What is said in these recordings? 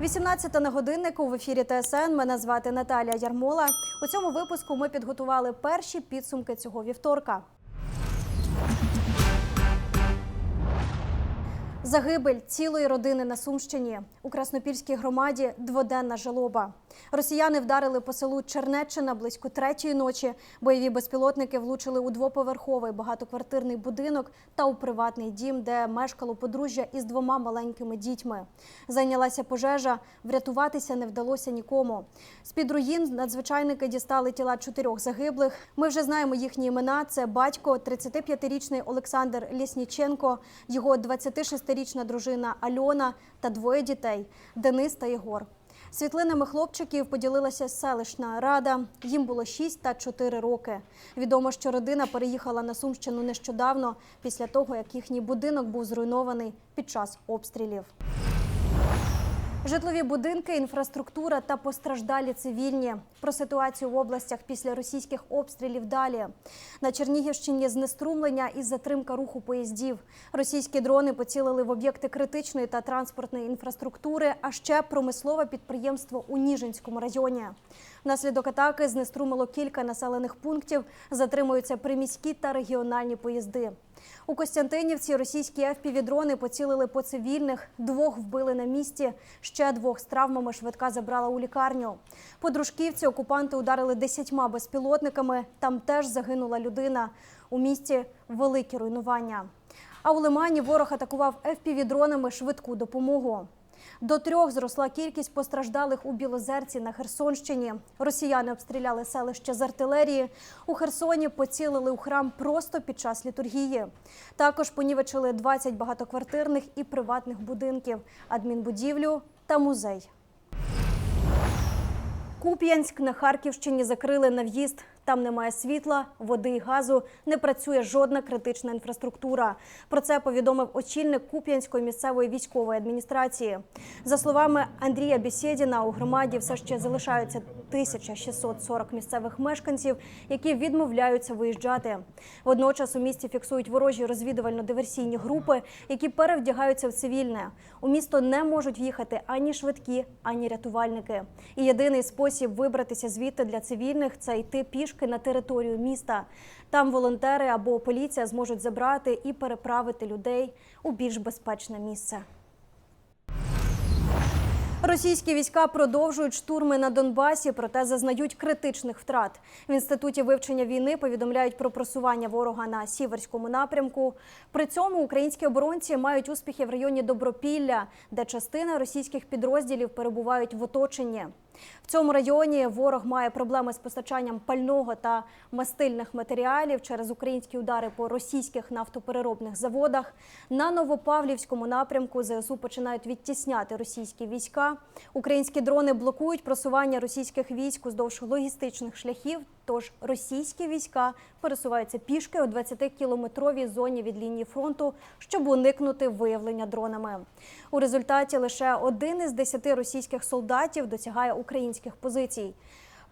18 на годиннику в ефірі ТСН. Мене звати Наталія Ярмола. У цьому випуску ми підготували перші підсумки цього вівторка. Загибель цілої родини на Сумщині у Краснопільській громаді дводенна жалоба. Росіяни вдарили по селу Чернеччина близько третьої ночі. Бойові безпілотники влучили у двоповерховий багатоквартирний будинок та у приватний дім, де мешкало подружжя із двома маленькими дітьми. Зайнялася пожежа. Врятуватися не вдалося нікому. З під руїн надзвичайники дістали тіла чотирьох загиблих. Ми вже знаємо їхні імена. Це батько, 35-річний Олександр Лісніченко, його 26-річна дружина Альона та двоє дітей Денис та Єгор. Світлинами хлопчиків поділилася селищна рада. Їм було 6 та 4 роки. Відомо, що родина переїхала на Сумщину нещодавно, після того як їхній будинок був зруйнований під час обстрілів. Житлові будинки, інфраструктура та постраждалі цивільні. Про ситуацію в областях після російських обстрілів далі. На Чернігівщині знеструмлення і затримка руху поїздів. Російські дрони поцілили в об'єкти критичної та транспортної інфраструктури, а ще промислове підприємство у Ніжинському районі. Внаслідок атаки знеструмило кілька населених пунктів. Затримуються приміські та регіональні поїзди. У Костянтинівці російські FPV-дрони поцілили по цивільних, двох вбили на місці, ще двох з травмами швидка забрала у лікарню. По дружківці окупанти ударили десятьма безпілотниками. Там теж загинула людина. У місті великі руйнування. А у Лимані ворог атакував FPV-дронами швидку допомогу. До трьох зросла кількість постраждалих у Білозерці на Херсонщині. Росіяни обстріляли селище з артилерії. У Херсоні поцілили у храм просто під час літургії. Також понівечили 20 багатоквартирних і приватних будинків, адмінбудівлю та музей. Куп'янськ на Харківщині закрили на в'їзд. Там немає світла, води і газу, не працює жодна критична інфраструктура. Про це повідомив очільник Куп'янської місцевої військової адміністрації. За словами Андрія Бєсєдіна, у громаді все ще залишаються 1640 місцевих мешканців, які відмовляються виїжджати. Водночас у місті фіксують ворожі розвідувально-диверсійні групи, які перевдягаються в цивільне. У місто не можуть в'їхати ані швидкі, ані рятувальники. І єдиний спосіб вибратися звідти для цивільних це йти пішки на територію міста. Там волонтери або поліція зможуть забрати і переправити людей у більш безпечне місце. Російські війська продовжують штурми на Донбасі, проте зазнають критичних втрат. В інституті вивчення війни повідомляють про просування ворога на сіверському напрямку. При цьому українські оборонці мають успіхи в районі Добропілля, де частина російських підрозділів перебувають в оточенні. В цьому районі ворог має проблеми з постачанням пального та мастильних матеріалів через українські удари по російських нафтопереробних заводах. На Новопавлівському напрямку ЗСУ починають відтісняти російські війська. Українські дрони блокують просування російських військ уздовж логістичних шляхів. Тож російські війська пересуваються пішки у 20-кілометровій зоні від лінії фронту, щоб уникнути виявлення дронами. У результаті лише один із десяти російських солдатів досягає українських позицій.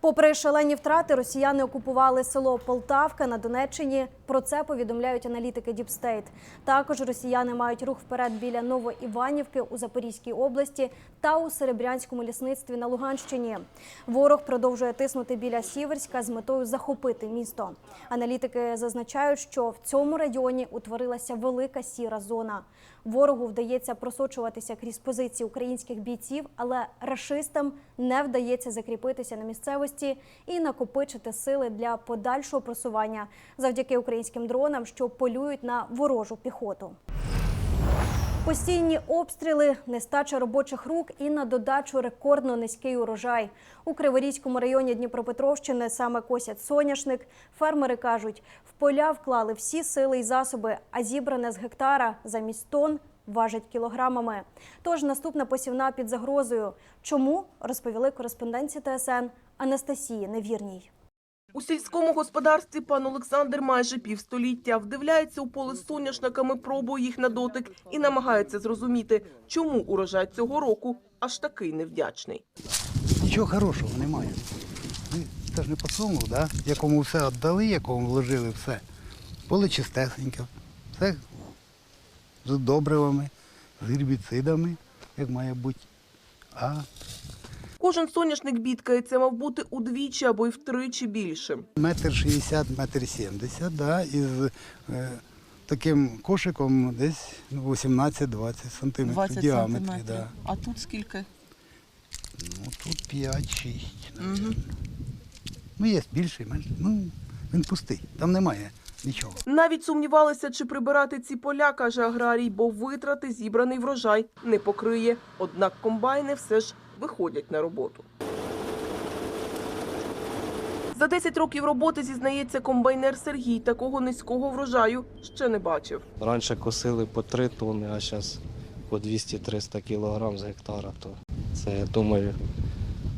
Попри шалені втрати, росіяни окупували село Полтавка на Донеччині. Про це повідомляють аналітики Діпстейт. Також росіяни мають рух вперед біля Новоіванівки у Запорізькій області та у Серебрянському лісництві на Луганщині. Ворог продовжує тиснути біля Сіверська з метою захопити місто. Аналітики зазначають, що в цьому районі утворилася велика сіра зона. Ворогу вдається просочуватися крізь позиції українських бійців, але рашистам не вдається закріпитися на місцевості і накопичити сили для подальшого просування завдяки українським дронам, що полюють на ворожу піхоту. Постійні обстріли, нестача робочих рук і на додачу рекордно низький урожай. У Криворізькому районі Дніпропетровщини саме косять соняшник. Фермери кажуть, в поля вклали всі сили і засоби, а зібране з гектара замість тонн важить кілограмами. Тож наступна посівна під загрозою. Чому розповіли кореспонденці ТСН Анастасії Невірній. У сільському господарстві пан Олександр майже півстоліття вдивляється у поле з соняшниками, пробує їх на дотик і намагається зрозуміти, чому урожай цього року аж такий невдячний. Нічого хорошого немає. Це ж не подсумок, да? якому все віддали, якому вложили все. Поле чистесеньке, все з добривами, з гербіцидами, як має бути. А Кожен соняшник бідкається, мав бути удвічі або й втричі більшим. метр шістдесят, метр сімдесят, да, із е, таким кошиком десь 18-20 сантиметрів 20 в діаметрі. сантиметрів. Да. А тут скільки? Ну, тут 5-6. Угу. Ну, є більший, менший. Ну, він пустий, там немає нічого. Навіть сумнівалися, чи прибирати ці поля, каже аграрій, бо витрати зібраний врожай не покриє. Однак комбайни все ж виходять на роботу. За 10 років роботи, зізнається комбайнер Сергій, такого низького врожаю ще не бачив. Раніше косили по 3 тонни, а зараз по 200-300 кілограм з гектара. То це, я думаю,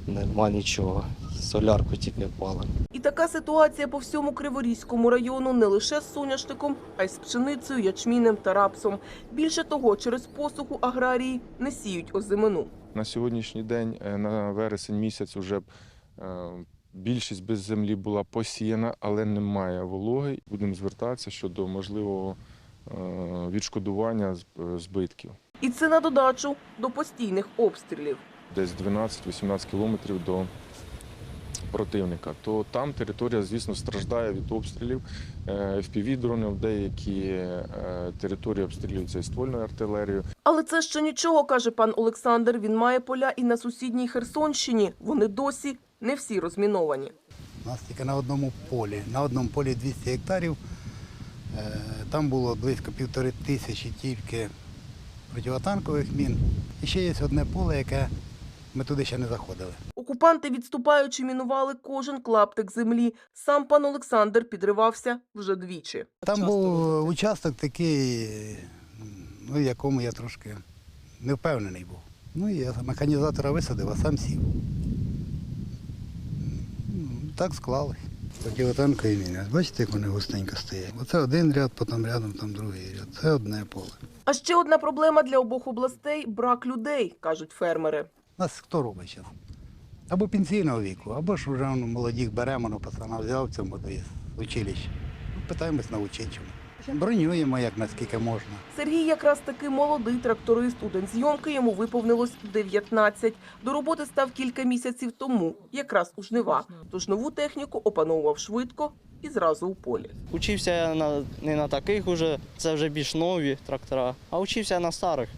нема нічого. Солярку тільки палимо. І така ситуація по всьому Криворізькому району не лише з соняшником, а й з пшеницею, ячмінем та рапсом. Більше того, через посуху аграрії не сіють озимину. На сьогоднішній день, е, на вересень місяць, уже е, більшість без землі була посіяна, але немає вологи. Будемо звертатися щодо можливого е, відшкодування збитків. І це на додачу до постійних обстрілів. Десь 12-18 кілометрів до противника. То там територія, звісно, страждає від обстрілів FPV-дронів, деякі е, території обстрілюються і ствольною артилерією. Але це ще нічого, каже пан Олександр. Він має поля і на сусідній Херсонщині. Вони досі не всі розміновані. У нас тільки на одному полі. На одному полі 200 гектарів. Е, Там було близько півтори тисячі тільки противотанкових мін. І ще є одне поле, яке ми туди ще не заходили. Окупанти, відступаючи, мінували кожен клаптик землі. Сам пан Олександр підривався вже двічі. Там був участок такий, ну, якому я трошки не впевнений був. Ну і я механізатора висадив, а сам сів. Так склалось. Противотанкові міни. Бачите, як вони густенько стоять. Оце один ряд, потім рядом там другий ряд. Це одне поле. А ще одна проблема для обох областей брак людей, кажуть фермери. Нас хто робить зараз? Або пенсійного віку, або ж вже ну, молодих беремо, ну, пацана взяв в цьому десь, в училище. Ну, Питаємось навчити чому. Бронюємо як наскільки можна. Сергій якраз таки молодий тракторист. У день зйомки йому виповнилось 19. До роботи став кілька місяців тому, якраз у жнива. Тож нову техніку опановував швидко і зразу у полі. Учився я на, не на таких уже, це вже більш нові трактора, а учився я на старих.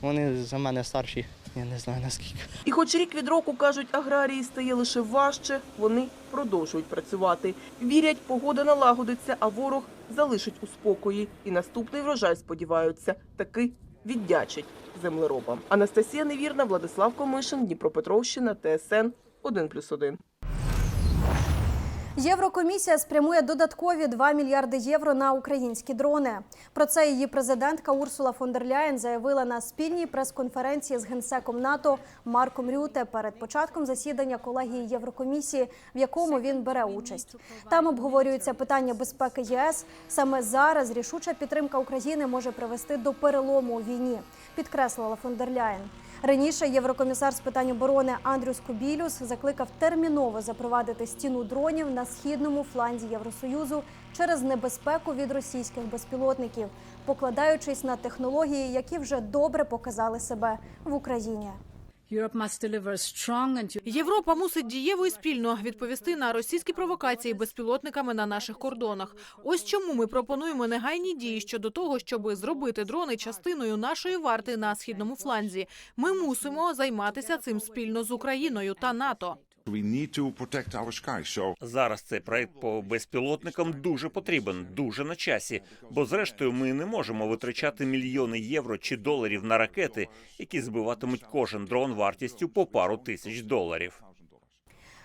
Вони за мене старші, я не знаю наскільки. І хоч рік від року, кажуть, аграрії стає лише важче, вони продовжують працювати. Вірять, погода налагодиться, а ворог залишить у спокої. І наступний врожай, сподіваються, таки віддячить землеробам. Анастасія Невірна, Владислав Комишин, Дніпропетровщина, ТСН 1+,1. Єврокомісія спрямує додаткові 2 мільярди євро на українські дрони. Про це її президентка Урсула фон дер Ляєн заявила на спільній прес-конференції з генсеком НАТО Марком Рюте перед початком засідання колегії Єврокомісії, в якому він бере участь. Там обговорюються питання безпеки ЄС. Саме зараз рішуча підтримка України може привести до перелому у війні, підкреслила фон дер Ляєн. Раніше єврокомісар з питань оборони Андрюс Кубілюс закликав терміново запровадити стіну дронів на східному фланзі Євросоюзу через небезпеку від російських безпілотників, покладаючись на технології, які вже добре показали себе в Україні. Європа мусить дієво і спільно відповісти на російські провокації безпілотниками на наших кордонах. Ось чому ми пропонуємо негайні дії щодо того, щоб зробити дрони частиною нашої варти на східному фланзі. Ми мусимо займатися цим спільно з Україною та НАТО. We need to protect our sky, So Зараз цей проект по безпілотникам дуже потрібен, дуже на часі. Бо зрештою ми не можемо витрачати мільйони євро чи доларів на ракети, які збиватимуть кожен дрон вартістю по пару тисяч доларів.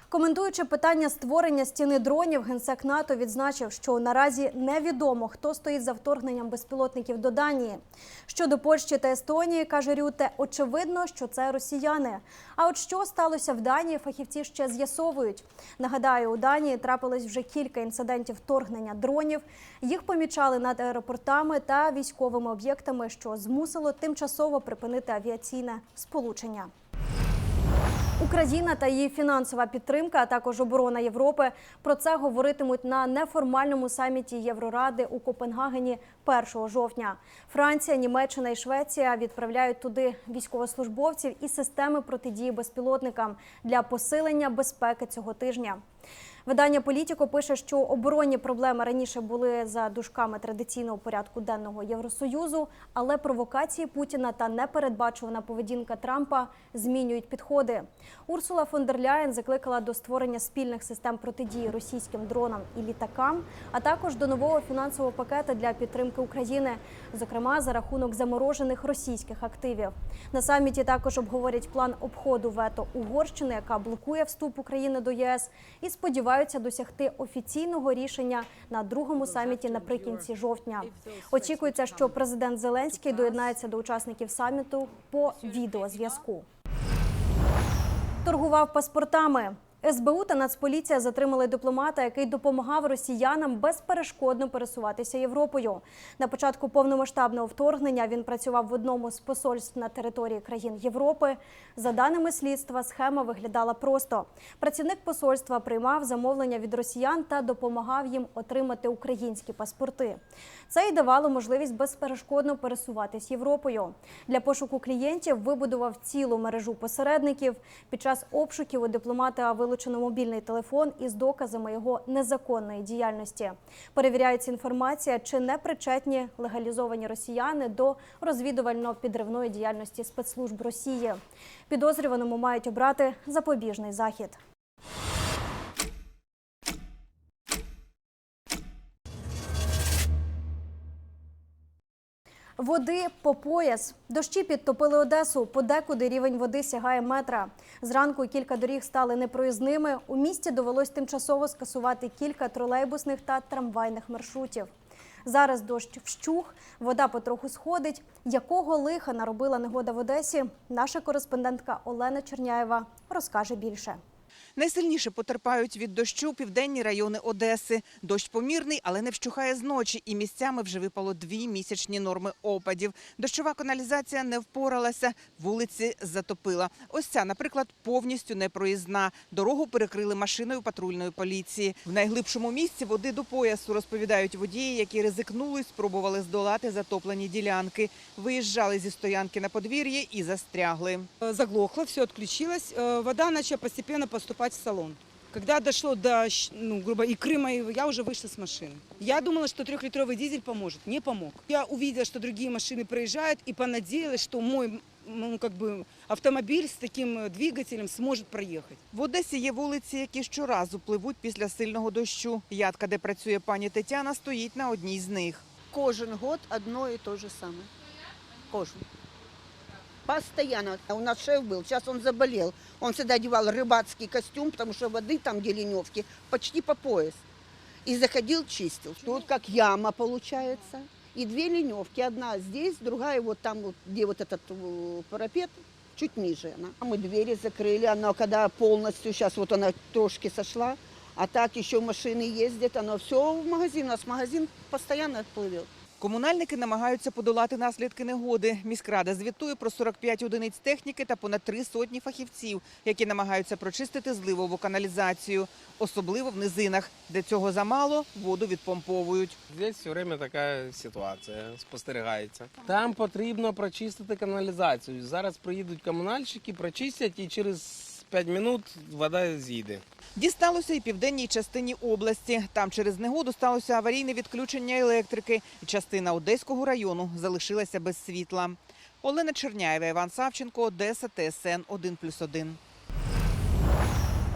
Коментуючи питання створення стіни дронів, генсек НАТО відзначив, що наразі невідомо, хто стоїть за вторгненням безпілотників до Данії. Щодо Польщі та Естонії, каже Рюте, очевидно, що це росіяни. А от що сталося в Данії, фахівці ще з'ясовують. Нагадаю, у Данії трапилось вже кілька інцидентів вторгнення дронів. Їх помічали над аеропортами та військовими об'єктами, що змусило тимчасово припинити авіаційне сполучення. Україна та її фінансова підтримка, а також оборона Європи. Про це говоритимуть на неформальному саміті Євроради у Копенгагені 1 жовтня. Франція, Німеччина і Швеція відправляють туди військовослужбовців і системи протидії безпілотникам для посилення безпеки цього тижня. Видання Політіко пише, що оборонні проблеми раніше були за дужками традиційного порядку денного Євросоюзу, але провокації Путіна та непередбачувана поведінка Трампа змінюють підходи. Урсула фон дер Ляєн закликала до створення спільних систем протидії російським дронам і літакам, а також до нового фінансового пакета для підтримки України, зокрема за рахунок заморожених російських активів. На саміті також обговорять план обходу вето Угорщини, яка блокує вступ України до ЄС, і сподіваються досягти офіційного рішення на другому саміті наприкінці жовтня. Очікується, що президент Зеленський доєднається до учасників саміту по відеозв'язку. Торгував паспортами. СБУ та Нацполіція затримали дипломата, який допомагав росіянам безперешкодно пересуватися Європою. На початку повномасштабного вторгнення він працював в одному з посольств на території країн Європи. За даними слідства, схема виглядала просто: працівник посольства приймав замовлення від росіян та допомагав їм отримати українські паспорти. Це й давало можливість безперешкодно пересуватись Європою. Для пошуку клієнтів вибудував цілу мережу посередників. Під час обшуків у дипломата вилучено мобільний телефон із доказами його незаконної діяльності. Перевіряється інформація, чи не причетні легалізовані росіяни до розвідувально-підривної діяльності спецслужб Росії. Підозрюваному мають обрати запобіжний захід. Води по пояс. Дощі підтопили Одесу. Подекуди рівень води сягає метра. Зранку кілька доріг стали непроїзними. У місті довелось тимчасово скасувати кілька тролейбусних та трамвайних маршрутів. Зараз дощ вщух, вода потроху сходить. Якого лиха наробила негода в Одесі? Наша кореспондентка Олена Черняєва розкаже більше. Найсильніше потерпають від дощу південні райони Одеси. Дощ помірний, але не вщухає зночі, і місцями вже випало дві місячні норми опадів. Дощова каналізація не впоралася, вулиці затопила. Ось ця, наприклад, повністю непроїзна. Дорогу перекрили машиною патрульної поліції. В найглибшому місці води до поясу, розповідають водії, які ризикнули, спробували здолати затоплені ділянки. Виїжджали зі стоянки на подвір'я і застрягли. заглохло, все отключилось. Э, Вода начала постепенно поступать в салон. Когда дошло до, щ- ну, грубо, икры моей, я уже вышла с машины. Я думала, что трехлитровый дизель поможет. Не помог. Я увидела, что другие машины проезжают и понадеялась, что мой ну, как бы, автомобиль с таким э, двигателем сможет проехать. В Одесі є вулиці, які щоразу пливуть після сильного дощу. Ядка, де працює пані Тетяна, стоїть на одній з них. Кожен год одно и то же самое. Кожен. Постоянно. У нас шеф был, сейчас он заболел. Он всегда одевал рыбацкий костюм, потому что воды там, где леневки, почти по пояс. И заходил, чистил. Тут как яма получается. И две леневки. Одна здесь, другая вот там, вот, где вот этот э, парапет, чуть ниже она. Мы двери закрыли, она когда полностью, сейчас вот она трошки сошла, а так еще машины ездят, оно все в магазин. У нас магазин постоянно плывет. Комунальники намагаються подолати наслідки негоди. Міськрада звітує про 45 одиниць техніки та понад три сотні фахівців, які намагаються прочистити зливову каналізацію, особливо в низинах, де цього замало, воду відпомповують. Здесь все время така ситуація спостерігається. Там потрібно прочистити каналізацію. Зараз приїдуть комунальщики, прочистять і через 5 минут вода з'їде. Дісталося і південній частині області. Там через негоду сталося аварійне відключення електрики, і частина Одеського району залишилася без світла. Олена Черняєва, Іван Савченко, Одеса, ТСН 1+,1.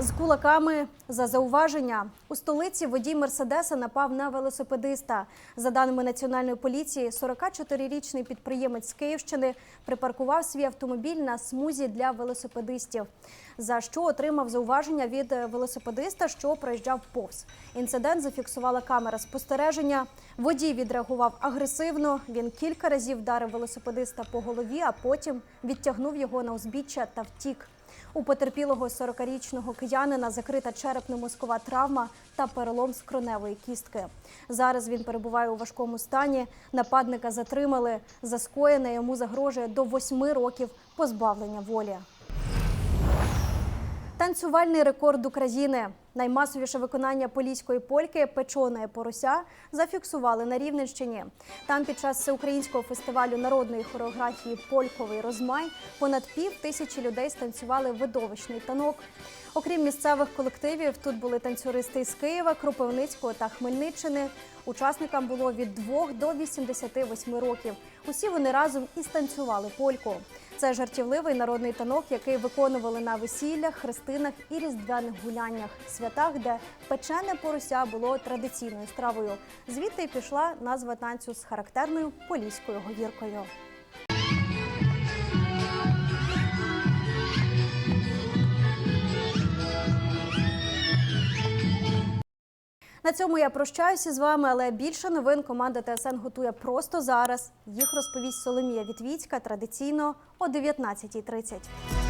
З кулаками за зауваження у столиці водій Мерседеса напав на велосипедиста. За даними національної поліції, 44-річний підприємець з Київщини припаркував свій автомобіль на смузі для велосипедистів. За що отримав зауваження від велосипедиста, що проїжджав повз. Інцидент зафіксувала камера спостереження. Водій відреагував агресивно. Він кілька разів вдарив велосипедиста по голові, а потім відтягнув його на узбіччя та втік. У потерпілого 40-річного киянина закрита черепно-мозкова травма та перелом скроневої кістки. Зараз він перебуває у важкому стані. Нападника затримали. За скоєне йому загрожує до восьми років позбавлення волі. Танцювальний рекорд України. Наймасовіше виконання поліської польки Печоне порося зафіксували на Рівненщині. Там під час всеукраїнського фестивалю народної хореографії Польковий розмай понад пів тисячі людей станцювали видовищний танок. Окрім місцевих колективів, тут були танцюристи з Києва, Кропивницького та Хмельниччини. Учасникам було від 2 до 88 років. Усі вони разом і станцювали польку. Це жартівливий народний танок, який виконували на весіллях, хрестинах і різдвяних гуляннях, святах, де печене порося було традиційною стравою. Звідти й пішла назва танцю з характерною поліською говіркою. На цьому я прощаюся з вами, але більше новин команда ТСН готує просто зараз. Їх розповість Соломія Вітвіцька традиційно о 19.30.